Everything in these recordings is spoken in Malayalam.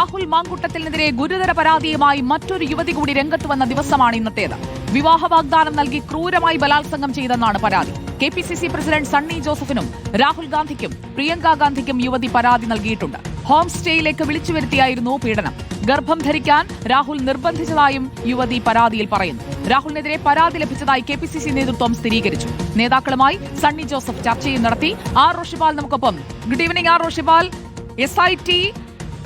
രാഹുൽ മാങ്കുട്ടത്തിനെതിരെ ഗുരുതര പരാതിയുമായി മറ്റൊരു യുവതി കൂടി രംഗത്ത് വന്ന ദിവസമാണ് ഇന്നത്തേത്. വിവാഹ വാഗ്ദാനം നൽകി ക്രൂരമായി ബലാത്സംഗം ചെയ്തെന്നാണ് പരാതി. K P C C president Sunny ജോസഫിനും Rahul ഗാന്ധിക്കും പ്രിയങ്ക ഗാന്ധിക്കും യുവതി പരാതി നൽകിയിട്ടുണ്ട്. ഹോം സ്റ്റേയിലേക്ക് വിളിച്ചു വരുത്തിയായിരുന്നു പീഡനം. ഗർഭം ധരിക്കാൻ രാഹുൽ നിർബന്ധിച്ചതായും യുവതി പരാതിയിൽ പറയുന്നു. രാഹുലിനെതിരെ പരാതി ലഭിച്ചതായി കെ പി സി സി നേതൃത്വം സ്ഥിരീകരിച്ചു. നേതാക്കളുമായി സണ്ണി ജോസഫ് ചർച്ചയും നടത്തി. ആർ റോഷിപാൽ നമുക്കൊപ്പം. Good evening R Roshipal. S I T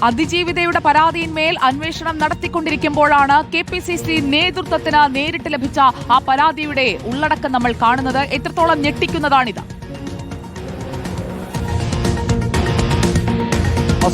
അതിജീവിതയുടെ പരാതിയിന്മേൽ അന്വേഷണം നടത്തിക്കൊണ്ടിരിക്കുമ്പോഴാണ് കെ പി സി സി നേതൃത്വത്തിന് നേരിട്ട് ലഭിച്ച ആ പരാതിയുടെ ഉള്ളടക്കം നമ്മൾ കാണുന്നത്. എത്രത്തോളം ഞെട്ടിക്കുന്നതാണിത്.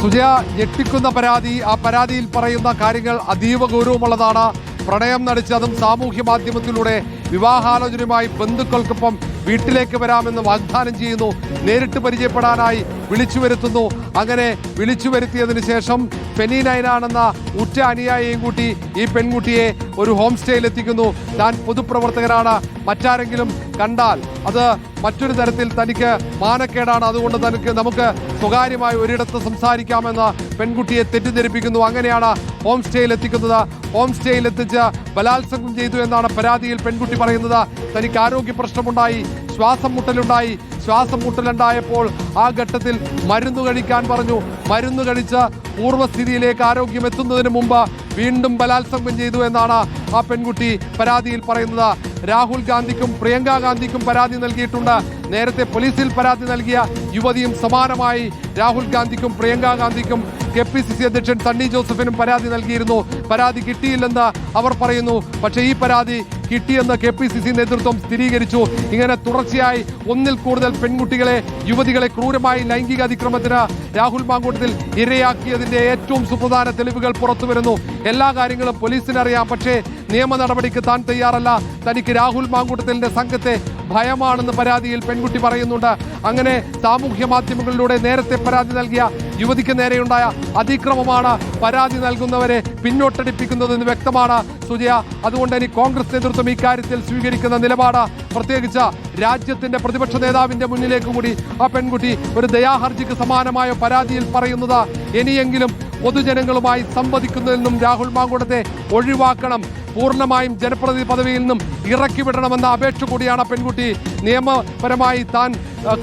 സുജയ ഞെട്ടിക്കുന്ന പരാതി ആ പരാതിയിൽ പറയുന്ന കാര്യങ്ങൾ അതീവ ഗൗരവമുള്ളതാണ്. പ്രണയം നടിച്ചതും സാമൂഹ്യ മാധ്യമത്തിലൂടെ വിവാഹാലോചനയുമായി ബന്ധുക്കൾക്കൊപ്പം വീട്ടിലേക്ക് വരാമെന്ന് വാഗ്ദാനം ചെയ്യുന്നു. നേരിട്ട് പരിചയപ്പെടാനായി വിളിച്ചു വരുത്തുന്നു. അങ്ങനെ വിളിച്ചു വരുത്തിയതിന് ശേഷം ഫെനീനൈനാണെന്ന ഉറ്റ അനുയായിയും കൂട്ടി ഈ പെൺകുട്ടിയെ ഒരു ഹോം സ്റ്റേയിൽ എത്തിക്കുന്നു. താൻ പൊതുപ്രവർത്തകരാണ് മറ്റാരെങ്കിലും കണ്ടാൽ അത് മറ്റൊരു തരത്തിൽ തനിക്ക് മാനക്കേടാണ്. അതുകൊണ്ട് തനിക്ക് നമുക്ക് സ്വകാര്യമായി ഒരിടത്ത് സംസാരിക്കാമെന്ന് പെൺകുട്ടിയെ തെറ്റിദ്ധരിപ്പിക്കുന്നു. അങ്ങനെയാണ് ഹോം സ്റ്റേയിൽ എത്തിക്കുന്നത്. ഹോം സ്റ്റേയിൽ എത്തിച്ച് ബലാത്സംഗം ചെയ്തു എന്നാണ് പരാതിയിൽ പെൺകുട്ടി പറയുന്നത്. തനിക്ക് ആരോഗ്യ പ്രശ്നമുണ്ടായി ശ്വാസം മുട്ടലുണ്ടായി. ശ്വാസം മുട്ടലുണ്ടായപ്പോൾ ആ ഘട്ടത്തിൽ മരുന്ന് കഴിക്കാൻ പറഞ്ഞു. മരുന്ന് കഴിച്ച് പൂർവസ്ഥിതിയിലേക്ക് ആരോഗ്യം എത്തുന്നതിന് മുമ്പ് വീണ്ടും ബലാത്സംഗം ചെയ്തു എന്നാണ് ആ പെൺകുട്ടി പരാതിയിൽ പറയുന്നത്. രാഹുൽ ഗാന്ധിക്കും പ്രിയങ്ക ഗാന്ധിക്കും പരാതി നൽകിയിട്ടുണ്ട്. നേരത്തെ പോലീസിൽ പരാതി നൽകിയ യുവതിയും സമാനമായി രാഹുൽ ഗാന്ധിക്കും പ്രിയങ്ക ഗാന്ധിക്കും കെ പി സി സി അധ്യക്ഷൻ സണ്ണി ജോസഫിനും പരാതി നൽകിയിരുന്നു. പരാതി കിട്ടിയില്ലെന്ന് അവർ പറയുന്നു. പക്ഷേ ഈ പരാതി കിട്ടിയെന്ന് കെ പി സി സി നേതൃത്വം സ്ഥിരീകരിച്ചു. ഇങ്ങനെ തുടർച്ചയായി ഒന്നിൽ കൂടുതൽ പെൺകുട്ടികളെ യുവതികളെ ക്രൂരമായി ലൈംഗിക അതിക്രമത്തിന് രാഹുൽ മാങ്കൂട്ടത്തിൽ ഇരയാക്കിയതിന്റെ ഏറ്റവും സുപ്രധാന തെളിവുകൾ പുറത്തു വരുന്നു. എല്ലാ കാര്യങ്ങളും പോലീസിനറിയാം. പക്ഷേ നിയമ നടപടിക്ക് താൻ തയ്യാറല്ല. തനിക്ക് രാഹുൽ മാങ്കൂട്ടത്തിലിന്റെ സംഘത്തെ ഭയമാണെന്ന് പരാതിയിൽ പെൺകുട്ടി പറയുന്നുണ്ട്. അങ്ങനെ സാമൂഹ്യ മാധ്യമങ്ങളിലൂടെ നേരത്തെ പരാതി നൽകിയ യുവതിക്ക് നേരെയുണ്ടായ അതിക്രമമാണ് പരാതി നൽകുന്നവരെ പിന്നോട്ടടിപ്പിക്കുന്നതെന്ന് വ്യക്തമാണ്. സുജയ അതുകൊണ്ട് ഇനി കോൺഗ്രസ് നേതൃത്വം ഇക്കാര്യത്തിൽ സ്വീകരിക്കുന്ന നിലപാട് പ്രത്യേകിച്ച് രാജ്യത്തിന്റെ പ്രതിപക്ഷ നേതാവിന്റെ മുന്നിലേക്ക് കൂടി ആ പെൺകുട്ടി ഒരു ദയാഹർജിക്ക് സമാനമായ പരാതിയിൽ പറയുന്നത് ഇനിയെങ്കിലും പൊതുജനങ്ങളുമായി സംവദിക്കുന്നതിൽ നിന്നും രാഹുൽ മാങ്കുടത്തെ ഒഴിവാക്കണം. പൂർണമായും ജനപ്രതിനിധി പദവിയിൽ നിന്നും ഇറക്കി വിടണമെന്ന അപേക്ഷ കൂടിയാണ് പെൺകുട്ടി. നിയമപരമായി താൻ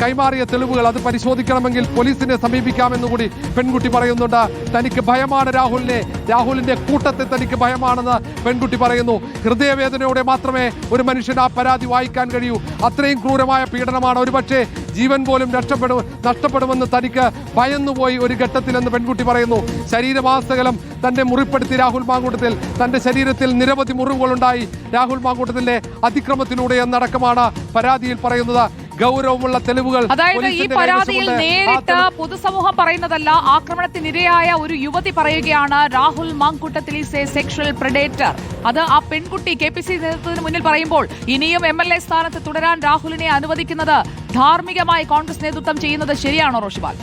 കൈമാറിയ തെളിവുകൾ അത് പരിശോധിക്കണമെങ്കിൽ പോലീസിനെ സമീപിക്കാമെന്ന് കൂടി പെൺകുട്ടി പറയുന്നുണ്ട്. തനിക്ക് ഭയമാണ് രാഹുലിനെ. രാഹുലിന്റെ കൂട്ടത്തെ തനിക്ക് ഭയമാണെന്ന് പെൺകുട്ടി പറയുന്നു. ഹൃദയവേദനയോടെ മാത്രമേ ഒരു മനുഷ്യൻ ആ പരാതി വായിക്കാൻ കഴിയൂ. അത്രയും ക്രൂരമായ പീഡനമാണ്. ഒരുപക്ഷെ ജീവൻ പോലും രക്ഷപ്പെടും നഷ്ടപ്പെടുമെന്ന് തനിക്ക് ഭയന്നുപോയി ഒരു ഘട്ടത്തിലെന്ന് പെൺകുട്ടി പറയുന്നു. ശരീരമാസകലം തന്റെ മുറിപ്പെടുത്തി രാഹുൽ മാങ്കൂട്ടത്തിൽ. തന്റെ ശരീരത്തിൽ നിരവധി മുറിവുകളുണ്ടായി. രാഹുൽ മാങ്കൂട്ടത്തിന്റെ അതിക്രമത്തിലൂടെ എന്നടക്കമാണ് പരാതിയിൽ പറയുന്നത്. ഗൗരവമുള്ള തെളിവുകൾ അതായത് ഈ പരാതിയിൽ നേരിട്ട് പൊതുസമൂഹം പറയുന്നതല്ല ആക്രമണത്തിനിരയായ ഒരു യുവതി പറയുകയാണ് Rahul Mamkootathil is a sexual predator അത് ആ പെൺകുട്ടി കെ പി സി നേതൃത്വത്തിന് മുന്നിൽ പറയുമ്പോൾ ഇനിയും എം എൽ എ സ്ഥാനത്ത് തുടരാൻ രാഹുലിനെ അനുവദിക്കുന്നത് ധാർമ്മികമായി കോൺഗ്രസ് നേതൃത്വം ചെയ്യുന്നത് ശരിയാണോ റോഷിപാൽ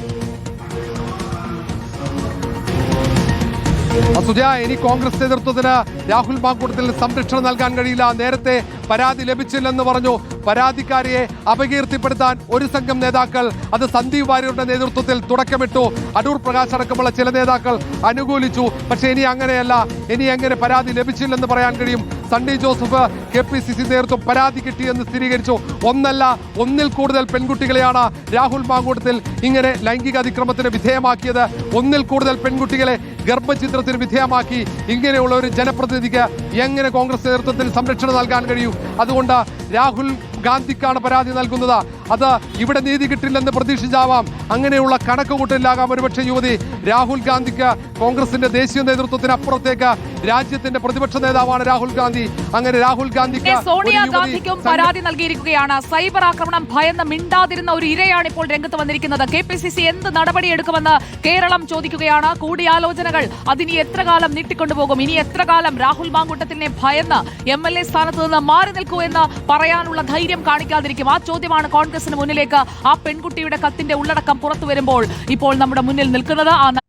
സുജ ഇനി കോൺഗ്രസ് നേതൃത്വത്തിന് രാഹുൽ മാങ്കൂട്ടത്തിൽ സംരക്ഷണം നൽകാൻ കഴിയില്ല. നേരത്തെ പരാതി ലഭിച്ചില്ലെന്ന് പറഞ്ഞു. പരാതിക്കാരിയെ അപകീർത്തിപ്പെടുത്താൻ ഒരു സംഘം നേതാക്കൾ അത് സന്ദീപ് വാര്യരുടെ നേതൃത്വത്തിൽ തുടക്കമിട്ടു. അടൂർ പ്രകാശ് അടക്കമുള്ള ചില നേതാക്കൾ അനുകൂലിച്ചു. പക്ഷേ ഇനി അങ്ങനെയല്ല. ഇനി എങ്ങനെ പരാതി ലഭിച്ചില്ലെന്ന് പറയാൻ കഴിയും. Sunny Joseph K P C C നേതൃത്വം പരാതി കിട്ടിയെന്ന് സ്ഥിരീകരിച്ചു. ഒന്നല്ല ഒന്നിൽ കൂടുതൽ പെൺകുട്ടികളെയാണ് രാഹുൽ മാങ്കൂട്ടത്തിൽ ഇങ്ങനെ ലൈംഗിക അതിക്രമത്തിന് വിധേയമാക്കിയത്. ഒന്നിൽ കൂടുതൽ പെൺകുട്ടികളെ ഗർഭചിത്രത്തിന് വിധേയമാക്കി ഇങ്ങനെയുള്ള ഒരു ജനപ്രതിനിധിക്ക് എങ്ങനെ കോൺഗ്രസ് നേതൃത്വത്തിൽ സംരക്ഷണം നൽകാൻ കഴിയും? അതുകൊണ്ട് രാഹുൽ ഗാന്ധിക്കാണ് പരാതി നൽകുന്നത്. അത് ഇവിടെ നീതി കിട്ടില്ലെന്ന് പ്രതീക്ഷിച്ചാവാം. അങ്ങനെയുള്ള കണക്ക് കൂട്ടലിലാകാം ഒരുപക്ഷെ യുവതി. രാഹുൽ ഗാന്ധിക്ക് കോൺഗ്രസിന്റെ ദേശീയ നേതൃത്വത്തിന് അപ്പുറത്തേക്ക് രാജ്യത്തിന്റെ പ്രതിപക്ഷ നേതാവാണ് രാഹുൽ ഗാന്ധി. അങ്ങനെ രാഹുൽ ഗാന്ധിക്ക് സോണിയാഗാന്ധിക്കും സോണിയ യുവതി ഗാന്ധിക്കും പരാതി നൽകിയിരിക്കുകയാണ്. സൈബർ ആക്രമണം ഭയന്ന് മിണ്ടാതിരുന്ന ഒരു ഇരയാണ് ഇപ്പോൾ രംഗത്ത് വന്നിരിക്കുന്നത്. കെ പി സി സി എന്ത് നടപടിയെടുക്കുമെന്ന് കേരളം ചോദിക്കുകയാണ്. കൂടിയാലോചനകൾ അതിനി എത്ര കാലം നീട്ടിക്കൊണ്ടുപോകും? ഇനി എത്ര കാലം രാഹുൽ മാങ്കൂട്ടത്തിനെ ഭയന്ന് എം എൽ എ സ്ഥാനത്ത് നിന്ന് മാറി നിൽക്കൂ എന്ന് പറയാനുള്ള ധൈര്യം കാണിക്കാതിരിക്കും? ആ ചോദ്യമാണ് കോൺഗ്രസിന് മുന്നിലേക്ക് ആ പെൺകുട്ടിയുടെ കത്തിന്റെ ഉള്ളടക്കം പുറത്തു വരുമ്പോൾ ഇപ്പോൾ നമ്മുടെ മുന്നിൽ നിൽക്കുന്നത് ആ